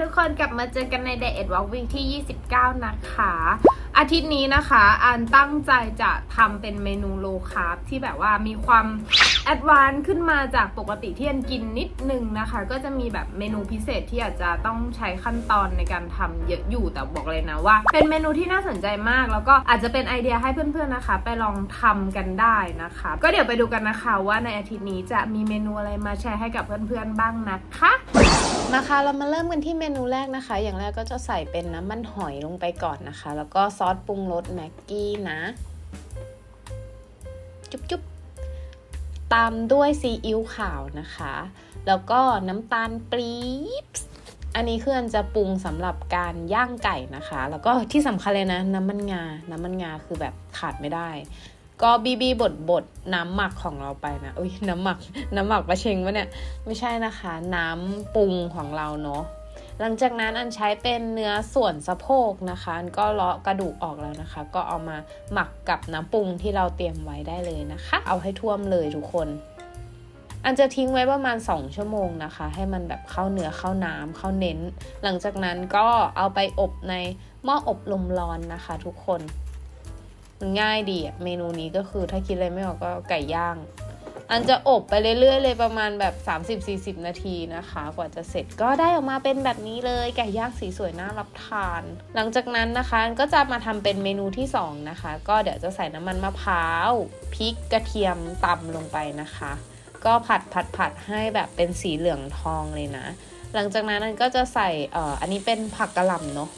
ทุกคนกลับมาเจอกันใน Day 1 Walk Week ที่ 29 นะคะ อาทิตย์นี้นะคะอันตั้งใจจะทำเป็นเมนูโลคาร์บที่แบบว่ามีความแอดวานซ์ขึ้นมาจากปกติที่อันกินนิดนึงนะคะ ก็จะมีแบบเมนูพิเศษที่อาจจะต้องใช้ขั้นตอนในการทำเยอะอยู่แต่บอกเลยนะว่า เป็นเมนูที่น่าสนใจมาก แล้วก็อาจจะเป็นไอเดียให้เพื่อนๆนะคะ ไปลองทำกันได้นะคะ ก็เดี๋ยวไปดูกันนะคะว่าในอาทิตย์นี้จะมีเมนูอะไรมาแชร์ให้กับเพื่อนๆบ้างนะคะ นะคะเรามาเริ่มกันที่เมนูแรกนะคะ อย่างแรกก็จะใส่เป็นน้ำมันหอยลงไปก่อนนะคะ แล้วก็ซอสปรุงรสแม็กกี้นะ จุ๊บจุ๊บตามด้วยซีอิ๊วขาวนะคะ แล้วก็น้ำตาลปรี๊บอันนี้คืออันจะปรุงสำหรับการย่างไก่นะคะ แล้วก็ที่สำคัญเลยนะ น้ำมันงา น้ำมันงาคือแบบขาดไม่ได้ ก็บีบีบดบดน้ำหมักของเราไปนะอุ้ยน้ำหมักน้ำหมักปลาเชงวะเนี่ยไม่ใช่นะคะ น้ำปรุงของเราเนาะหลังจากนั้นอันใช้เป็นเนื้อส่วนสะโพกนะคะอันก็เลาะกระดูกออกแล้วนะคะ ก็เอามาหมักกับน้ำปรุงที่เราเตรียมไว้ได้เลยนะคะ เอาให้ท่วมเลยทุกคน อันจะทิ้งไว้ประมาณ 2 ชั่วโมงนะคะ ให้มันแบบเข้าเนื้อเข้าน้ำเข้าเน้น หลังจากนั้นก็เอาไปอบในหม้ออบลมร้อนนะคะ ทุกคน มันง่ายดีอะเมนูนี้ก็คือถ้าคิดอะไรไม่ออกก็ไก่ย่าง อันจะอบไปเรื่อยๆเลยประมาณแบบ 30-40 นาทีนะคะ กว่าจะเสร็จก็ได้ออกมาเป็นแบบนี้เลยไก่ย่างสีสวยน่ารับทาน หลังจากนั้นนะคะอันก็จะมาทำเป็นเมนูที่ 2 นะคะ ก็เดี๋ยวจะใส่น้ำมันมะพร้าวพริกกระเทียมตำลงไปนะคะ ก็ผัดผัดผัดให้แบบเป็นสีเหลืองทองเลยนะ หลังจากนั้นอันก็จะใส่เอ่ออันนี้เป็นผักกระหล่ำเนาะ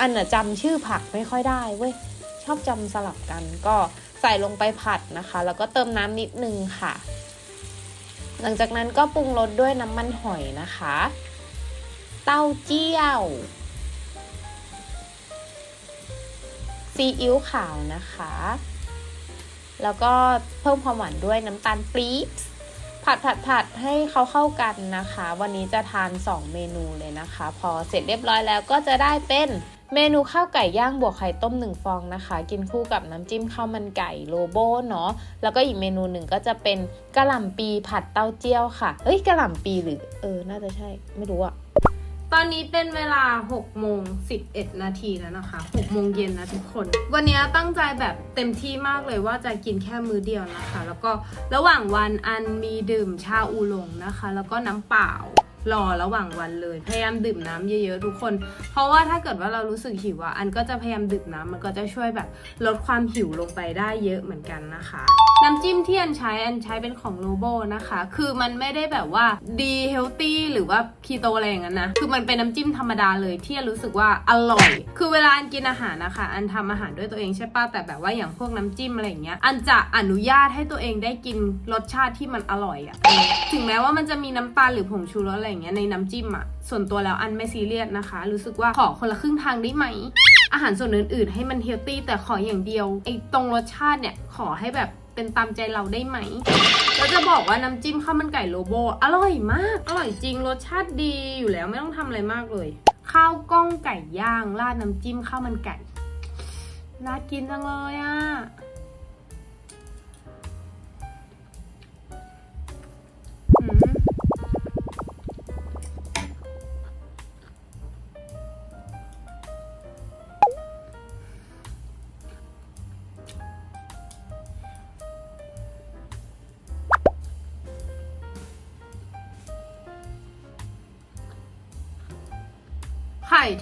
อันน่ะจำชื่อผักไม่ค่อยได้เว้ย อบจำสลับกัน ก็ใส่ลงไปผัดนะคะ แล้วก็เติมน้ำนิดนึงค่ะ หลังจากนั้นก็ปรุงรสด้วยน้ำมันหอยนะคะ เต้าเจี้ยวซีอิ๊วขาวนะคะ แล้วก็เพิ่มความหวานด้วยน้ำตาลปี๊บผัดผัดผัดให้เขาเข้ากันนะคะ วันนี้จะทาน 2 เมนูเลยนะคะ พอเสร็จเรียบร้อยแล้วก็จะได้เป็น เมนูข้าวไก่ย่างบวกไข่ต้ม1ฟองนะคะ กินคู่กับน้ำจิ้มข้าวมันไก่โลโบเนาะแล้วก็อีกเมนูหนึ่งก็จะเป็นกะหล่ำปีผัดเต้าเจี้ยวค่ะเอ้ยกะหล่ำปีหรือเออ น่าจะใช่ไม่รู้อะตอนนี้เป็นเวลา6โมง11 นาทีแล้วนะคะ6โมงเย็นนะทุกคน วันนี้ตั้งใจแบบเต็มที่มากเลยว่าจะกินแค่มื้อเดียวนะคะ แล้วก็ระหว่างวันอันมีดื่มชาอูหลงนะคะ แล้วก็น้ำเปล่า รอระหว่างวันเลย พยายามดื่มน้ำเยอะๆทุกคน เพราะว่าถ้าเกิดว่าเรารู้สึกหิวอะอันก็จะพยายามดื่มน้ำมันก็จะช่วยแบบลดความหิวลงไปได้เยอะเหมือนกันนะคะ น้ำจิ้มที่อันใช้อันใช้เป็นของโลโบนะคะ คือมันไม่ได้แบบว่าดีเฮลตี้หรือว่าคีโตอะไรอย่างนั้นนะ คือมันเป็นน้ำจิ้มธรรมดาเลยที่อันรู้สึกว่าอร่อย คือเวลาอันกินอาหารนะคะ อันทำอาหารด้วยตัวเองใช่ปะแต่แบบว่าอย่างพวกน้ำจิ้มอะไรอย่างเงี้ย อันจะอนุญาตให้ตัวเองได้กินรสชาติที่มันอร่อยอะเออถึงแม้ว่ามันจะมีน้ำตาลหรือผงชูรสอะไรอย่างเงี้ยในน้ำจิ้มอะส่วนตัวแล้วอันไม่ซีเรียสนะคะ รู้สึกว่าขอคนละครึ่งทางได้ไหม อาหารส่วนอื่นๆ ให้มันเฮลตี้แต่ขออย่างเดียวไอ้ตรงรสชาติเนี่ยขอให้แบบเป็นตามใจเราได้ไหมแล้วจะบอกว่าน้ำจิ้มข้าวมันไก่โลโบอร่อยมาก อร่อยจริงรสชาติดีอยู่แล้วไม่ต้องทำอะไรมากเลย ข้าวกล้องไก่ย่างราดน้ำจิ้มข้าวมันไก่น่ากินจังเลยอะ่ะ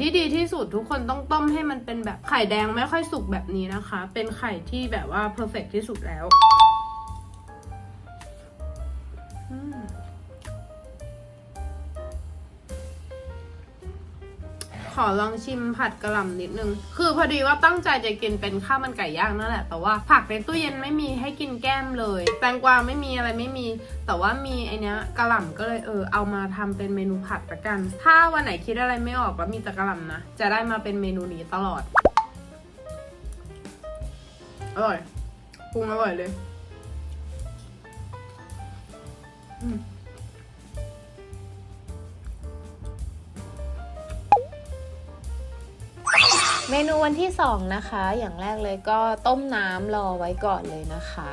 ที่ดีที่สุดทุกคนต้องต้มให้มันเป็นแบบไข่แดงไม่ค่อยสุกแบบนี้นะคะ เป็นไข่ที่แบบว่าเพอร์เฟกที่สุดแล้ว ขอลองชิมผัดกระหล่ำนิดนึง คือพอดีว่าตั้งใจจะกินเป็นข้าวมันไก่ย่างนั่นแหละ แต่ว่าผักในตู้เย็นไม่มีให้กินแก้มเลย แตงกวาไม่มีอะไรไม่มี แต่ว่ามีไอเนี้ยกระหล่ำก็เลยเออเอามาทำเป็นเมนูผัดละกัน ถ้าวันไหนคิดอะไรไม่ออกแล้วมีแต่กระหล่ำนะ จะได้มาเป็นเมนูนี้ตลอด อร่อยปรุงอร่อยเลย อืม เมนูวันที่ 2 นะคะ อย่างแรกเลยก็ต้มน้ำรอไว้ก่อนเลยนะคะ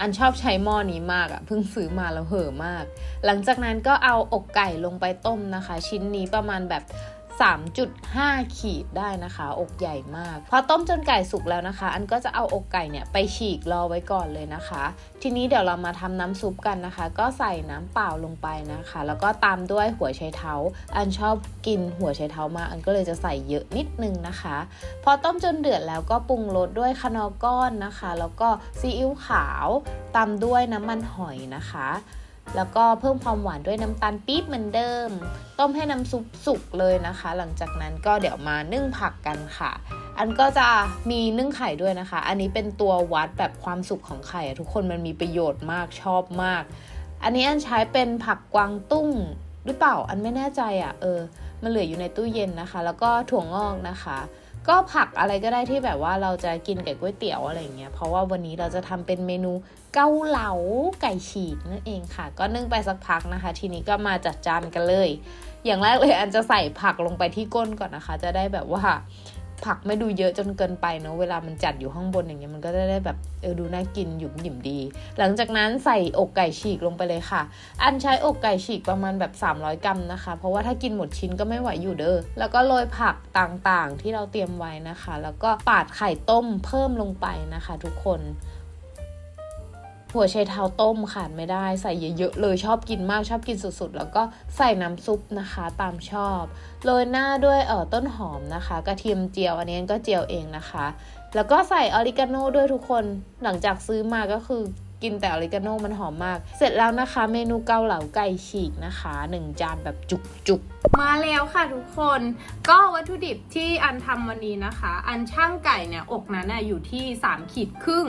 อันชอบใช้หม้อนี้มากอะ่ะเพิ่งซื้อมาแล้วเห่อมาก หลังจากนั้นก็เอาอกไก่ลงไปต้มนะคะ ชิ้นนี้ประมาณแบบ 3.5 ขีดได้นะคะ อกใหญ่มาก พอต้มจนไก่สุกแล้วนะคะ อันก็จะเอาอกไก่เนี่ยไปฉีกรอไว้ก่อนเลยนะคะ ทีนี้เดี๋ยวเรามาทำน้ำซุปกันนะคะ ก็ใส่น้ำเปล่าลงไปนะคะ แล้วก็ตามด้วยหัวไชเท้า อันชอบกินหัวไชเท้ามาก อันก็เลยจะใส่เยอะนิดนึงนะคะ พอต้มจนเดือดแล้วก็ปรุงรสด้วยคนอก้อนนะคะ แล้วก็ซีอิ๊วขาวตามด้วยน้ำมันหอยนะคะ แล้วก็เพิ่มความหวานด้วยน้ำตาลปี๊บเหมือนเดิม ต้มให้น้ำซุปสุกเลยนะคะ หลังจากนั้นก็เดี๋ยวมานึ่งผักกันค่ะ อันก็จะมีนึ่งไข่ด้วยนะคะ อันนี้เป็นตัววัดแบบความสุกของไข่อะทุกคนมันมีประโยชน์มากชอบมาก อันนี้อันใช้เป็นผักกวางตุ้งหรือเปล่าอันไม่แน่ใจอะ่ะเออมันเหลืออยู่ในตู้เย็นนะคะ แล้วก็ถั่วงอกนะคะ ก็ผักอะไรก็ได้ที่แบบว่าเราจะกินกับก๋วยเตี๋ยวอะไรอย่างเงี้ยเพราะว่าวันนี้เราจะทำเป็นเมนูเกาเหลาไก่ฉีกนั่นเองค่ะ ก็นึ่งไปสักพักนะคะ ทีนี้ก็มาจัดจานกันเลย อย่างแรกเลยอันจะใส่ผักลงไปที่ก้นก่อนนะคะ จะได้แบบว่าผักไม่ดูเยอะจนเกินไปเนาะเวลามันจัดอยู่ข้างบนอย่างเงี้ยมันก็จะได้แบบเออดูน่ากินหยุ่มหยิมดี หลังจากนั้นใส่อกไก่ฉีกลงไปเลยค่ะ อันใช้อกไก่ฉีกประมาณแบบ 300 กรัมนะคะ เพราะว่าถ้ากินหมดชิ้นก็ไม่ไหวอยู่เด้อแล้วก็โรยผักต่างๆที่เราเตรียมไว้นะคะ แล้วก็ปาดไข่ต้มเพิ่มลงไปนะคะ ทุกคน หัวไชเท้าต้มขาดไม่ได้ใส่เยอะๆเลยชอบกินมากชอบกินสุดๆ แล้วก็ใส่น้ำซุปนะคะตามชอบโรยหน้าด้วยเอ่อต้นหอมนะคะ กระเทียมเจียวอันนี้ก็เจียวเองนะคะ แล้วก็ใส่ออริกาโน่ด้วยทุกคนหลังจากซื้อมาก็คือกินแต่ออริกาโน่มันหอมมาก เสร็จแล้วนะคะ เมนูเกาเหลาไก่ฉีกนะคะหนึ่งจานแบบจุกๆ มาแล้วค่ะทุกคน ก็วัตถุดิบที่อันทำวันนี้นะคะ อันช่างไก่เนี่ยอกนั้นน่ะอยู่ที่ 3 ขีดครึ่ง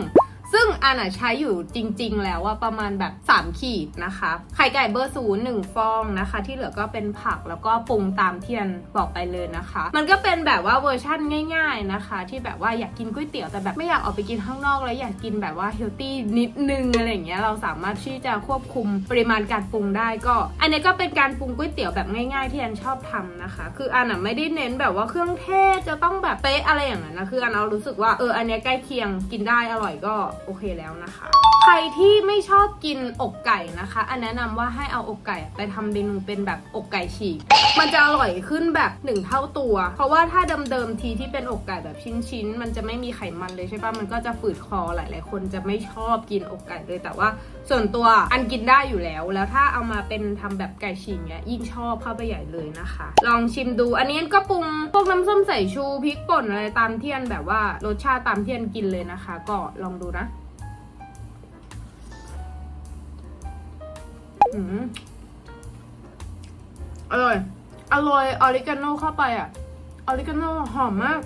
ซึ่งอันอะใช้อยู่จริง ๆ แล้วว่าประมาณแบบ 3 ขีดนะคะ ไข่ไก่เบอร์ศูนย์หนึ่งฟองนะคะ ที่เหลือก็เป็นผักแล้วก็ปรุงตามที่อันบอกไปเลยนะคะ มันก็เป็นแบบว่าเวอร์ชั่นง่าย ๆนะคะ ที่แบบว่าอยากกินก๋วยเตี๋ยวแต่แบบไม่อยากออกไปกินข้างนอกแล้วอยากกินแบบว่าเฮลตี้นิดนึงอะไรอย่างเงี้ยเราสามารถที่จะควบคุมปริมาณการปรุงได้ก็ อันนี้ก็เป็นการปรุงก๋วยเตี๋ยวแบบง่าย ๆ ที่อันชอบทำนะคะ คืออันอะไม่ได้เน้นแบบว่าเครื่องเทศจะต้องแบบเป๊ะอะไรอย่างนั้นนะคืออันเอารู้สึกว่าเอออันนี้ใกล้เคียงกินได้อร่อยก็โอเคแล้วนะคะ ใครที่ไม่ชอบกินอกไก่นะคะ อันแนะนำว่าให้เอาอกไก่ไปทำเมนูเป็นแบบอกไก่ฉีก มันจะอร่อยขึ้นแบบหนึ่งเท่าตัว เพราะว่าถ้าเดิมๆทีที่เป็นอกไก่แบบชิ้นๆ มันจะไม่มีไขมันเลยใช่ปะมันก็จะฝืดคอหลายๆ คนจะไม่ชอบกินอกไก่เลยแต่ว่าส่วนตัวอันกินได้อยู่แล้ว แล้วถ้าเอามาเป็นทำแบบไก่ฉีกเนี้ยยิ่งชอบเข้าไปใหญ่เลยนะคะ ลองชิมดู อันนี้ก็ปรุงพวกน้ำส้มสายชูพริกป่นอะไรตามเที่อันแบบว่ารสชาติตามเที่อันกินเลยนะคะ ก็ลองดูนะ อร่อย อร่อยออริกาโน่เข้าไปอะ ออริกาโน่หอมมาก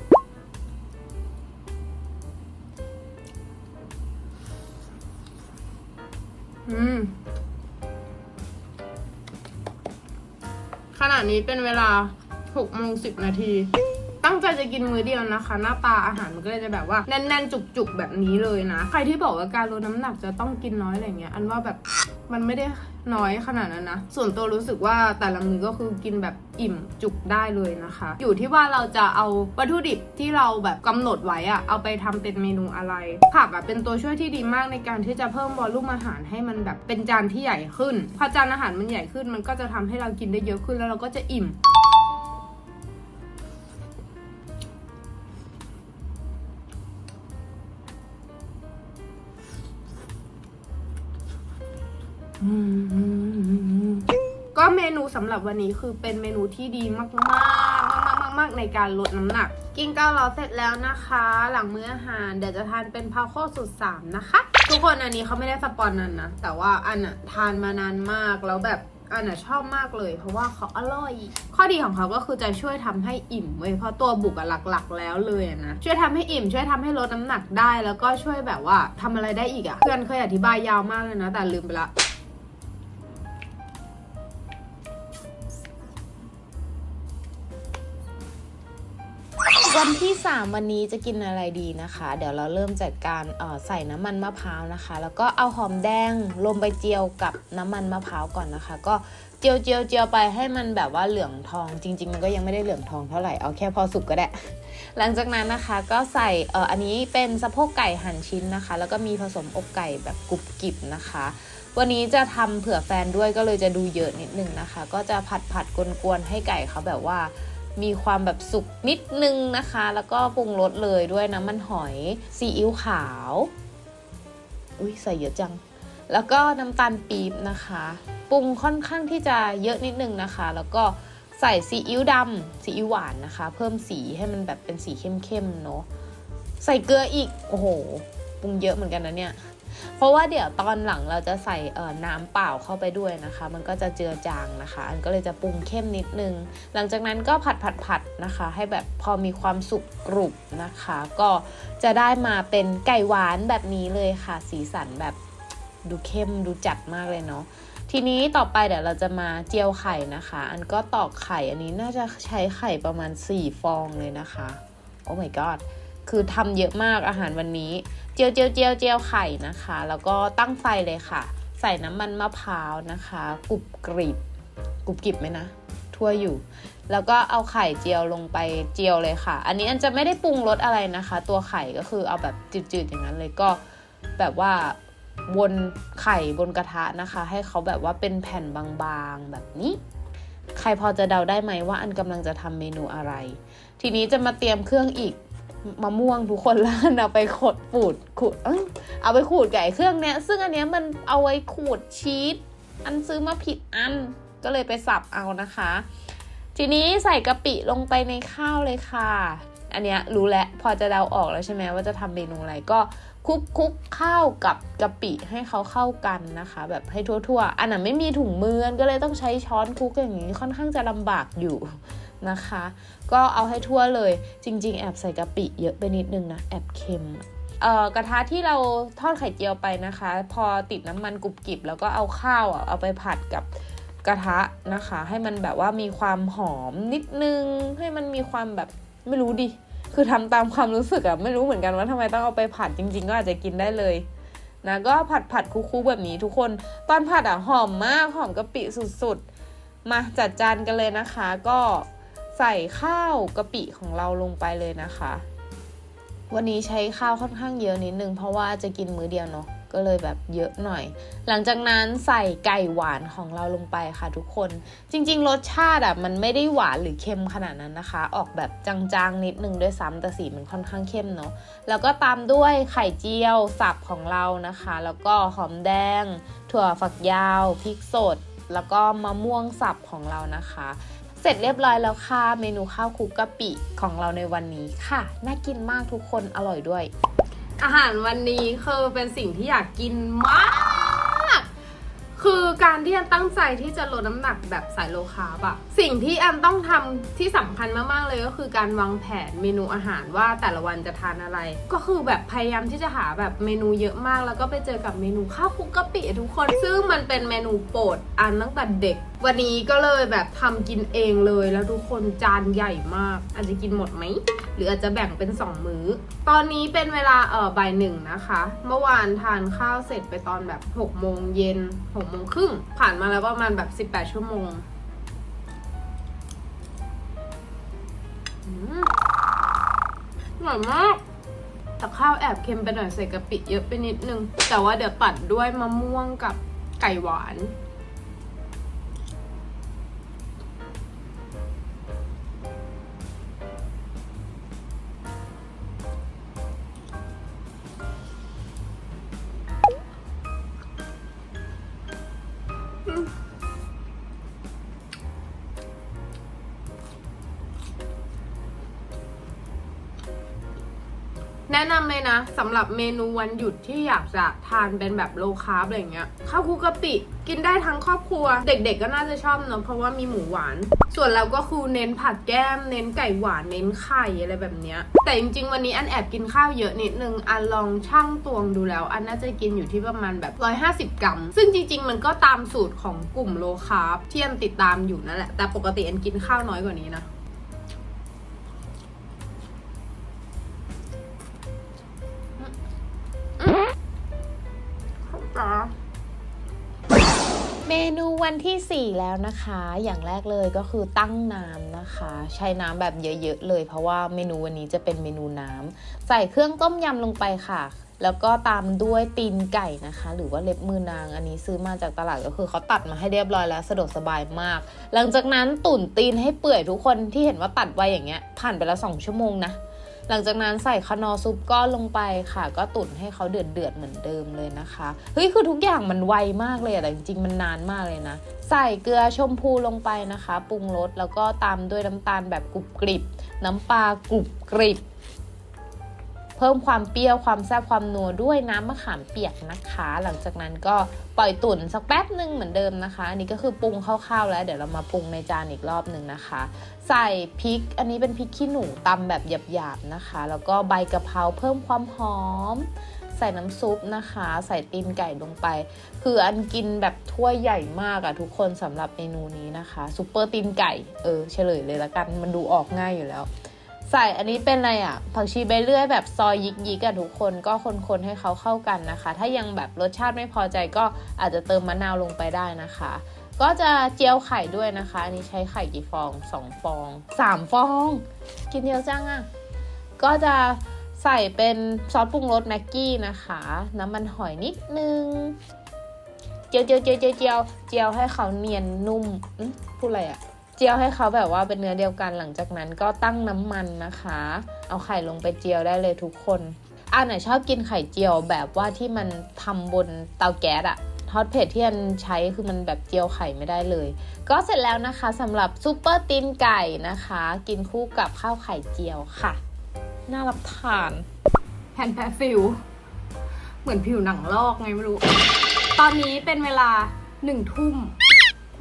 อืม ขณะนี้เป็นเวลา6โมง10นาที ตั้งใจจะกินมื้อเดียวนะคะ หน้าตาอาหารมันก็เลยจะแบบว่าแน่นๆ จุกๆ แบบนี้เลยนะ ใครที่บอกว่าการลดน้ำหนักจะต้องกินน้อยอะไรเงี้ย อันว่าแบบ มันไม่ได้น้อยขนาดนั้นนะ ส่วนตัวรู้สึกว่าแต่ละมื้อก็คือกินแบบอิ่มจุกได้เลยนะคะ อยู่ที่ว่าเราจะเอาวัตถุดิบที่เราแบบกำหนดไว้อะเอาไปทำเป็นเมนูอะไร ผักอะเป็นตัวช่วยที่ดีมากในการที่จะเพิ่มวอลลุ่มอาหารให้มันแบบเป็นจานที่ใหญ่ขึ้น พอจานอาหารมันใหญ่ขึ้นมันก็จะทำให้เรากินได้เยอะขึ้นแล้วเราก็จะอิ่ม ก็เมนูสำหรับวันนี้คือเป็นเมนูที่ดีมากๆมากๆมากๆในการลดน้ำหนัก กินเกาเหลาเสร็จแล้วนะคะ หลังมื้ออาหารเดี๋ยวจะทานเป็นพาโคสุดสามนะคะ ทุกคนอันนี้เขาไม่ได้สปอนนันนะ แต่ว่าอันอะทานมานานมากแล้วแบบอันอะชอบมากเลย เพราะว่าเขาอร่อย ข้อดีของเขาก็คือจะช่วยทำให้อิ่มเว้ยเพราะตัวบุกอะหลักๆ แล้วเลยนะช่วยทำให้อิ่ม ช่วยทำให้ลดน้ำหนักได้ แล้วก็ช่วยแบบว่าทำอะไรได้อีกอะเพื่อนเคยอธิบายยาวมากเลยนะ แต่ลืมไปละ วันที่ 3 วันนี้จะกินอะไรดีนะคะ เดี๋ยวเราเริ่มจากการออใส่น้ำมันมะพร้าวนะคะ แล้วก็เอาหอมแดงลงไปเจียวกับน้ำมันมะพร้าวก่อนนะคะ ก็เจียวเจียวเจียวไปให้มันแบบว่าเหลืองทอง จริง ๆ มันก็ยังไม่ได้เหลืองทองเท่าไหร่เอาแค่พอสุกก็ได้ หลังจากนั้นนะคะก็ใส่เอออันนี้เป็นสะโพกไก่หั่นชิ้นนะคะ แล้วก็มีผสมอกไก่แบบกรุบกริบนะคะ วันนี้จะทำเผื่อแฟนด้วยก็เลยจะดูเยอะนิดนึงนะคะ ก็จะผัดผัดกวนๆให้ไก่เขาแบบว่า มีความแบบสุกนิดนึงนะคะ แล้วก็ปรุงรสเลยด้วยน้ำมันหอยซีอิ๊วขาว อุ้ยใส่เยอะจัง แล้วก็น้ำตาลปี๊บนะคะ ปรุงค่อนข้างที่จะเยอะนิดนึงนะคะ แล้วก็ใส่ซีอิ๊วดำซีอิ๊วหวานนะคะ เพิ่มสีให้มันแบบเป็นสีเข้มๆเนาะใส่เกลืออีก โอ้โหปรุงเยอะเหมือนกันนะเนี่ย เพราะว่าเดี๋ยวตอนหลังเราจะใส่เอ่อน้ำเปล่าเข้าไปด้วยนะคะ มันก็จะเจือจางนะคะ อันก็เลยจะปรุงเข้มนิดนึง หลังจากนั้นก็ผัดผัดผัดนะคะ ให้แบบพอมีความสุกกรุบนะคะ ก็จะได้มาเป็นไก่หวานแบบนี้เลยค่ะ สีสันแบบดูเข้มดูจัดมากเลยเนาะทีนี้ต่อไปเดี๋ยวเราจะมาเจียวไข่นะคะ อันก็ตอกไข่อันนี้น่าจะใช้ไข่ประมาณ 4 ฟองเลยนะคะ โอ้ my god คือทำเยอะมากอาหารวันนี้ เจียวเจียวเจียวเจียวไข่นะคะ แล้วก็ตั้งไฟเลยค่ะ ใส่น้ำมันมะพร้าวนะคะกรุบกริบกรุบกริบไหมนะทั่วอยู่ แล้วก็เอาไข่เจียวลงไปเจียวเลยค่ะ อันนี้อันจะไม่ได้ปรุงรสอะไรนะคะ ตัวไข่ก็คือเอาแบบจืดๆอย่างนั้นเลยก็แบบว่าวนไข่บนกระทะนะคะ ให้เขาแบบว่าเป็นแผ่นบางๆแบบนี้ ใครพอจะเดาได้ไหมว่าอันกำลังจะทำเมนูอะไร ทีนี้จะมาเตรียมเครื่องอีก มะม่วงทุกคนแล้วเอาไปขดปูดขูดเอ้ยเอาไปขูดไก่เครื่องเนี้ย ซึ่งอันเนี้ยมันเอาไว้ขูดชีสอันซื้อมาผิดอันก็เลยไปสับเอานะคะ ทีนี้ใส่กะปิลงไปในข้าวเลยค่ะ อันเนี้ยรู้แล้วพอจะเดาออกแล้วใช่ไหมว่าจะทำเมนูอะไรก็ คุกคุกข้าวกับกะปิให้เขาเข้ากันนะคะ แบบให้ทั่วๆ อันนั้นไม่มีถุงมือก็เลยต้องใช้ช้อนคุกอย่างนี้ค่อนข้างจะลำบากอยู่นะคะ ก็เอาให้ทั่วเลย จริง ๆ แอบใส่กะปิเยอะไปนิดนึงนะ แอบเค็มเอ่อกระทะที่เราทอดไข่เจียวไปนะคะ พอติดน้ำมันกรุบกริบแล้วก็เอาข้าวอะเอาไปผัดกับกระทะนะคะ ให้มันแบบว่ามีความหอมนิดนึง ให้มันมีความแบบไม่รู้ดิ คือทำตามความรู้สึกอะไม่รู้เหมือนกันว่าทำไมต้องเอาไปผัดจริง ๆ ก็อาจจะกินได้เลยนะก็ผัดผัดคุกๆแบบนี้ทุกคนตอนผัดอะหอมมากหอมกะปิสุดๆ มาจัดจานกันเลยนะคะ ก็ใส่ข้าวกะปิของเราลงไปเลยนะคะ วันนี้ใช้ข้าวค่อนข้างเยอะนิดนึงเพราะว่าจะกินมื้อเดียวเนาะ ก็เลยแบบเยอะหน่อย หลังจากนั้นใส่ไก่หวานของเราลงไปค่ะทุกคน จริง ๆ รสชาติอะมันไม่ได้หวานหรือเค็มขนาดนั้นนะคะ ออกแบบจางๆนิดนึงด้วยซ้ำแต่สีมันค่อนข้างเข้มเนาะ แล้วก็ตามด้วยไข่เจียวสับของเรานะคะ แล้วก็หอมแดง ถั่วฝักยาวพริกสด แล้วก็มะม่วงสับของเรานะคะเสร็จเรียบร้อยแล้วค่ะ เมนูข้าวคลุกกะปิของเราในวันนี้ค่ะ น่ากินมากทุกคนอร่อยด้วย อาหารวันนี้คือเป็นสิ่งที่อยากกินมาก คือการที่แอนตั้งใจที่จะลดน้ำหนักแบบสายโลคาร์บอะสิ่งที่แอนต้องทำที่สำคัญมากๆเลยก็คือการวางแผนเมนูอาหารว่าแต่ละวันจะทานอะไร ก็คือแบบพยายามที่จะหาแบบเมนูเยอะมาก แล้วก็ไปเจอกับเมนูข้าวคลุกกะปิทุกคน ซึ่งมันเป็นเมนูโปรดอันตั้งแต่เด็ก วันนี้ก็เลยแบบทำกินเองเลยแล้วทุกคนจานใหญ่มาก อาจจะกินหมดไหมหรืออาจจะแบ่งเป็น 2 มื้อ ตอนนี้เป็นเวลาเออบ่ายหนึ่งนะคะ เมื่อวานทานข้าวเสร็จไปตอนแบบ6โมงเย็น6โมงครึ่งผ่านมาแล้วประมาณแบบ 18 ชั่วโมง อืมอร่อยมากแต่ข้าวแอบเค็มไปหน่อยใส่กะปิเยอะไปนิดนึง แต่ว่าเดี๋ยวตัดด้วยมะม่วงกับไก่หวาน แนะนำเลยนะสำหรับเมนูวันหยุดที่อยากจะทานเป็นแบบโลคาร์บอะไรเงี้ยข้าวคุกกะปิ กินได้ทั้งครอบครัว เด็กๆก็น่าจะชอบเนอะเพราะว่ามีหมูหวาน ส่วนเราก็คือเน้นผัดแก้ม เน้นไก่หวานเน้นไข่อะไรแบบเนี้ยแต่จริงๆ วันนี้อันแอบกินข้าวเยอะนิดนึงอันลองชั่งตวงดูแล้ว อันน่าจะกินอยู่ที่ประมาณแบบ 150 กรัม ซึ่งจริงๆ มันก็ตามสูตรของกลุ่มโลคาร์บที่อันติดตามอยู่นั่นแหละแต่ปกติอันกินข้าวน้อยกว่านี้นะ เมนูวันที่ 4 แล้วนะคะ อย่างแรกเลยก็คือตั้งน้ำนะคะ ใช้น้ำแบบเยอะๆเลย เพราะว่าเมนูวันนี้จะเป็นเมนูน้ำใส่เครื่องต้มยำลงไปค่ะ แล้วก็ตามด้วยตีนไก่นะคะ หรือว่าเล็บมือนางอันนี้ซื้อมาจากตลาดก็คือเขาตัดมาให้เรียบร้อยแล้วสะดวกสบายมาก หลังจากนั้นตุ๋นตีนให้เปื่อยทุกคนที่เห็นว่าตัดไวอย่างเงี้ยผ่านไปแล้วสองชั่วโมงนะ หลังจากนั้นใส่คานอซุปก้อนลงไปค่ะ ก็ตุ๋นให้เขาเดือดเดือดเหมือนเดิมเลยนะคะเฮ้ยคือทุกอย่างมันไวมากเลยแต่จริงๆมันนานมากเลยนะ ใส่เกลือชมพูลงไปนะคะ ปรุงรสแล้วก็ตามด้วยน้ำตาลแบบกรุบกริบ น้ำปลากรุบกริบ พิ่มความเปรี้ยวความแซ่บความนัวด้วยน้ำมะขามเปียกนะคะ หลังจากนั้นก็ปล่อยตุ๋นสักแป๊บหนึ่งเหมือนเดิมนะคะ อันนี้ก็คือปรุงคร่าวๆแล้วเดี๋ยวเรามาปรุงในจานอีกรอบหนึ่งนะคะ ใส่พริก อันนี้เป็นพริกขี้หนูตำแบบหยาบๆนะคะ แล้วก็ใบกะเพราเพิ่มความหอม ใส่น้ำซุปนะคะ ใส่ตีนไก่ลงไป คืออันกินแบบถ้วยใหญ่มากอะทุกคนสำหรับเมนูนี้นะคะซุปเปอร์ตีนไก่เออเฉลยเลยละกันมันดูออกง่ายอยู่แล้ว ใส่อันนี้เป็นอะไรอะผักชีใบเลื่อยแบบซอยยิกยิกๆอะทุกคนก็คนๆให้เขาเข้ากันนะคะ ถ้ายังแบบรสชาติไม่พอใจก็อาจจะเติมมะนาวลงไปได้นะคะ ก็จะเจียวไข่ด้วยนะคะ อันนี้ใช้ไข่กี่ฟองสองฟองสามฟอง กินเยอะจังอะก็จะใส่เป็นซอสปรุงรสแม็กกี้นะคะ น้ำมันหอยนิดนึงเจียวเจียวเจียวเจียวเจียวให้เขาเนียนนุ่มพูดอะไรอะเจียวให้เขาแบบว่าเป็นเนื้อเดียวกันหลังจากนั้นก็ตั้งน้ำมันนะคะ เอาไข่ลงไปเจียวได้เลยทุกคนอ่าไหนชอบกินไข่เจียวแบบว่าที่มันทำบนเตาแก๊สอะฮอตเพจที่อันใช้คือมันแบบเจียวไข่ไม่ได้เลย ก็เสร็จแล้วนะคะสำหรับซุปเปอร์ตีนไก่นะคะ กินคู่กับข้าวไข่เจียวค่ะ น่ารับทาน แผ่นแพะฟิว เหมือนผิวหนังลอกไงไม่รู้ ตอนนี้เป็นเวลาหนึ่งทุ่ม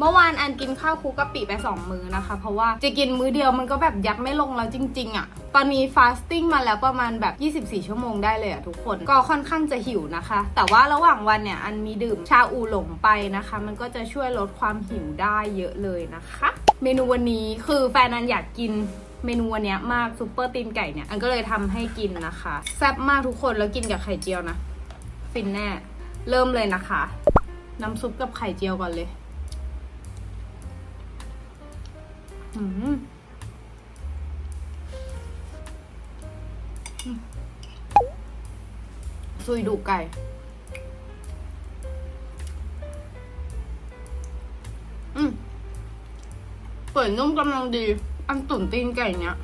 เมื่อวานอันกินข้าวคุกกะปิไปสองมื้อนะคะ เพราะว่าจะกินมื้อเดียวมันก็แบบยัดไม่ลงแล้วจริง ๆอะ่ะ ตอนนี้ฟาสติ้งมาแล้วประมาณแบบ 24 ชั่วโมงได้เลยอะ่ะทุกคน ก็ค่อนข้างจะหิวนะคะ แต่ว่าระหว่างวันเนี่ยอันมีดื่มชาอูหลงไปนะคะ มันก็จะช่วยลดความหิวได้เยอะเลยนะคะ เมนูวันนี้คือแฟนอันอยากกินเมนูวันเนี้ยมากซุปเปอร์ตีนไก่เนี่ยอันก็เลยทำให้กินนะคะแซ่บมากทุกคนแล้วกินกับไข่เจียวนะ ฟินแน่ เริ่มเลยนะคะ น้ำซุปกับไข่เจียวก่อนเลย อืมซุยดูไก่ อืมเปิดนุ่มกำลังดี อันตุ๋นตีนไก่เนี้ย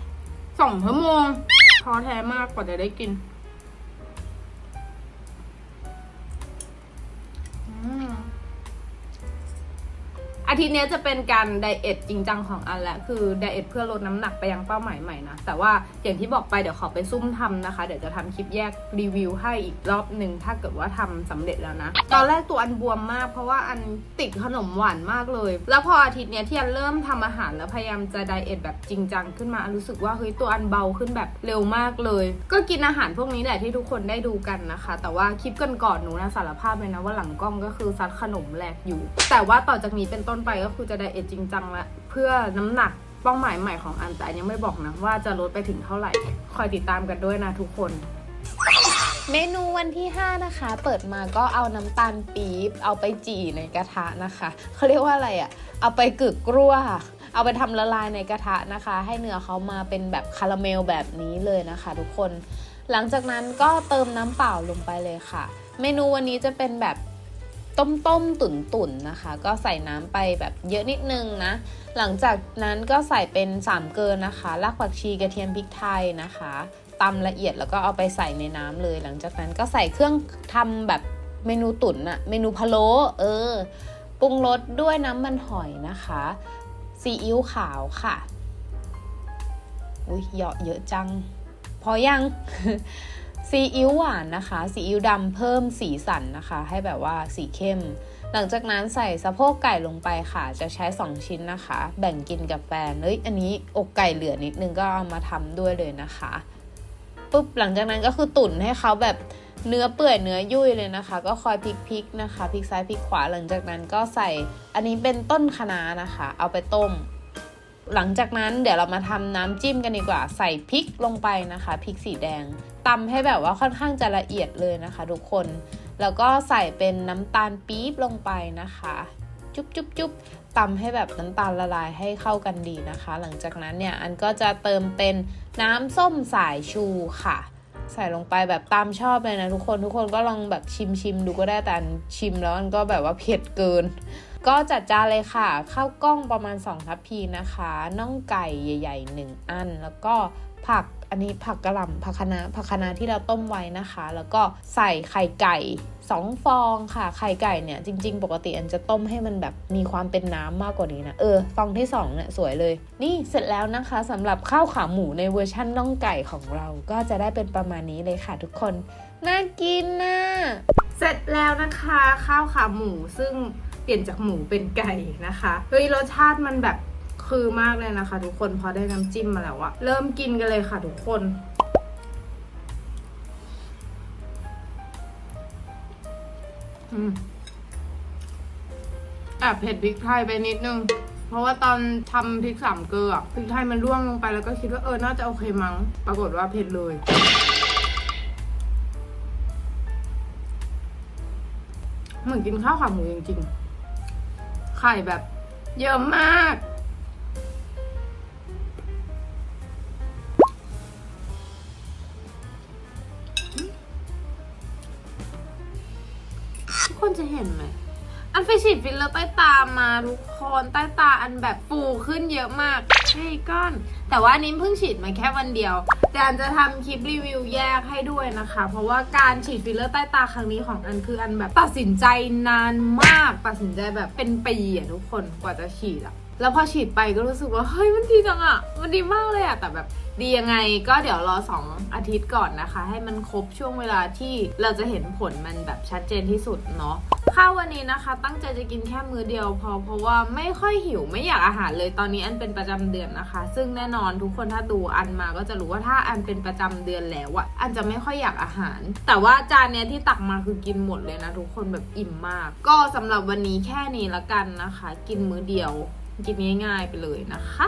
สองชั่วโมงท้อแท้มากกว่าจะได้กิน ทิตย์เนี้ยจะเป็นการไดเอทจริงจังของอันแหละคือไดเอทเพื่อลดน้ำหนักไปยังเป้าหมายใหม่นะแต่ว่าอย่างที่บอกไปเดี๋ยวขอไปซุ่มทำนะคะ เดี๋ยวจะทำคลิปแยกรีวิวให้อีกรอบหนึ่งถ้าเกิดว่าทำสำเร็จแล้วนะ ตอนแรกตัวอันบวมมาก เพราะว่าอันติดขนมหวานมากเลย แล้วพออาทิตย์เนี้ยที่อันเริ่มทำอาหารแล้วพยายามจะไดเอทแบบจริงจังขึ้นมาอันรู้สึกว่าเฮ้ยตัวอันเบาขึ้นแบบเร็วมากเลย ก็กินอาหารพวกนี้แหละที่ทุกคนได้ดูกันนะคะ แต่ว่าคลิปก่อนๆหนูนะสารภาพเลยนะว่าหลังกล้องก็คือซัดขนมแหลกอยู่ แต่ว่าต่อจากนี้เป็นต้นไปก็คือจะไดเอทจริงจังละเพื่อน้ำหนักเป้าหมายใหม่ของอันแต่ยังไม่บอกนะว่าจะลดไปถึงเท่าไหร่ คอยติดตามกันด้วยนะทุกคนเมนูวันที่ 5 นะคะ เปิดมาก็เอาน้ำตาลปี๊บเอาไปจี่ในกระทะนะคะเขาเรียกว่าอะไรอะ่ะ เอาไปกึกกลัวเอาไปทำละลายในกระทะนะคะ ให้เนื้อเขามาเป็นแบบคาราเมลแบบนี้เลยนะคะ ทุกคน หลังจากนั้นก็เติมน้ำเปล่าลงไปเลยค่ะ เมนูวันนี้จะเป็นแบบ ต้มต้มตุ่นตุ่นนะคะ ก็ใส่น้ำไปแบบเยอะนิดนึงนะ หลังจากนั้นก็ใส่เป็นสามเกลือนะคะรากผักชีกระเทียมพริกไทยนะคะตำละเอียดแล้วก็เอาไปใส่ในน้ำเลย หลังจากนั้นก็ใส่เครื่องทำแบบเมนูตุ๋นอะเมนูพะโล้เออปรุงรสด้วยน้ำมันหอยนะคะซีอิ๊วขาวค่ะ อุ้ยเหยาะเยอะจัง พอยัง ซีอิ๊วหวานนะคะซีอิ๊วดำเพิ่มสีสันนะคะ ให้แบบว่าสีเข้ม หลังจากนั้นใส่สะโพกไก่ลงไปค่ะ จะใช้ 2 ชิ้นนะคะ แบ่งกินกับแฟนเอ้ยอันนี้อกไก่เหลือนิดนึงก็เอามาทำด้วยเลยนะคะปุ๊บหลังจากนั้นก็คือตุ๋นให้เขาแบบเนื้อเปื่อยเนื้อยุ่ยเลยนะคะ ก็คอยพลิกๆนะคะพลิกซ้ายพลิกขวาหลังจากนั้นก็ใส่อันนี้เป็นต้นคะน้านะคะ เอาไปต้ม หลังจากนั้นเดี๋ยวเรามาทำน้ำจิ้มกันดีกว่า ใส่พริกลงไปนะคะพริกสีแดง ตำให้แบบว่าค่อนข้างจะละเอียดเลยนะคะ ทุกคน แล้วก็ใส่เป็นน้ำตาลปี๊บลงไปนะคะ จุ๊บจุ๊บจุ๊บตำให้แบบน้ำตาลละลายให้เข้ากันดีนะคะ หลังจากนั้นเนี่ยอันก็จะเติมเป็นน้ำส้มสายชูค่ะ ใส่ลงไปแบบตามชอบเลยนะทุกคนทุกคนก็ลองแบบชิมชิมดูก็ได้แต่อันชิมแล้วมันก็แบบว่าเผ็ดเกิน ก็จัดจานเลยค่ะข้าวกล้องประมาณ2ทัพพีนะคะ น่องไก่ใหญ่ๆ1อันแล้วก็ผัก อันนี้ผักกระหล่ำผักคะน้าผักคะน้าที่เราต้มไว้นะคะ แล้วก็ใส่ไข่ไก่2ฟองค่ะ ไข่ไก่เนี่ยจริง ๆ ปกติอันจะต้มให้มันแบบมีความเป็นน้ำมากกว่านี้นะเออฟองที่2เนี่ยสวยเลย นี่เสร็จแล้วนะคะสำหรับข้าวขาหมูในเวอร์ชั่นน่องไก่ของเราก็จะได้เป็นประมาณนี้เลยค่ะทุกคนน่ากินนะเสร็จแล้วนะคะข้าวขาหมูซึ่งเปลี่ยนจากหมูเป็นไก่นะคะเฮ้ยรสชาติมันแบบ คือมากเลยนะคะ ทุกคนพอได้น้ำจิ้มมาแล้วอะเริ่มกินกันเลยค่ะทุกคนอแอบเผ็ดพริกไทยไปนิดนึง เพราะว่าตอนทำพริกสามเกลือพริกไทยมันร่วงลงไปแล้วก็คิดว่าเออ น่าจะโอเคมั้ง ปรากฏว่าเผ็ดเลย เหมือนกินข้าวขาหมูจริงๆ ไข่แบบเยอะมาก ฟิลเลอร์ใต้ตามาทุกคนใต้ตาอันแบบฟูขึ้นเยอะมากใช่ก้อน แต่ว่าอันนี้เพิ่งฉีดมาแค่วันเดียว แต่อันจะทำคลิปรีวิวแยกให้ด้วยนะคะ เพราะว่าการฉีดฟิลเลอร์ใต้ตาครั้งนี้ของอันคืออันแบบตัดสินใจนานมาก ตัดสินใจแบบเป็นปีอะทุกคนกว่าจะฉีดอะ แล้วพอฉีดไปก็รู้สึกว่าเฮ้ยมันดีจังอะมันดีมากเลยอะแต่แบบดียังไงก็เดี๋ยวรอ 2 อาทิตย์ก่อนนะคะ ให้มันครบช่วงเวลาที่เราจะเห็นผลมันแบบชัดเจนที่สุดเนาะข้าววันนี้นะคะ ตั้งใจจะกินแค่มื้อเดียวพอเพราะว่าไม่ค่อยหิวไม่อยากอาหารเลยตอนนี้อันเป็นประจำเดือนนะคะ ซึ่งแน่นอนทุกคนถ้าดูอันมาก็จะรู้ว่าถ้าอันเป็นประจำเดือนแล้วอะอันจะไม่ค่อยอยากอาหาร แต่ว่าจานเนี้ยที่ตักมาคือกินหมดเลยนะทุกคนแบบอิ่มมาก ก็สำหรับวันนี้แค่นี้ละกันนะคะ กินมื้อเดียว กินง่ายๆไปเลยนะคะ